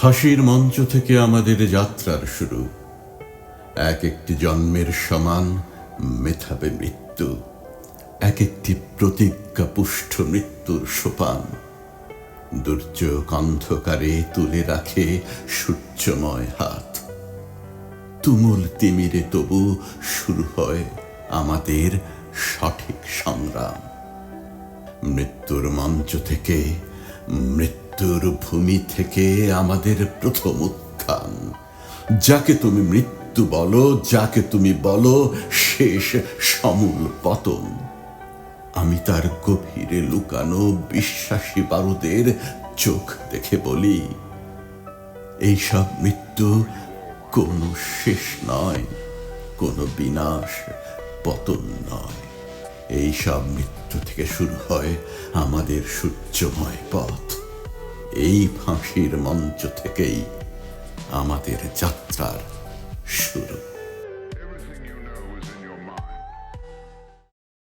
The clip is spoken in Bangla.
ফাঁসির মঞ্চ থেকে আমাদের যাত্রার শুরু। এক একটি জন্মের সমান মেথাবে মৃত্যু, এক একটি প্রতিজ্ঞা পুষ্ট মৃত্যুর সোপান। দুর্যোগ অন্ধকারে তুলে রাখে সূর্যময় হাত। তুমুল তিমিরে তবু শুরু হয় আমাদের সঠিক সংগ্রাম। মৃত্যুর মঞ্চ থেকে মৃত্যুর ভূমি থেকে আমাদের প্রথম উত্থান। যাকে তুমি মৃত্যু বলো, যাকে তুমি বলো, শেষ সমূল পতন। আমি তার গভীরে লুকানো বিশ্বাসী বারুদের চোখ দেখে বলি, এইসব মৃত্যু কোনো শেষ নয়, কোনো বিনাশ পতন নয়। এই সব মৃত্যু থেকে শুরু হয় আমাদের সূর্যময় পথ। এই ফাঁসির মঞ্চ থেকেই আমাদের যাত্রার শুরু।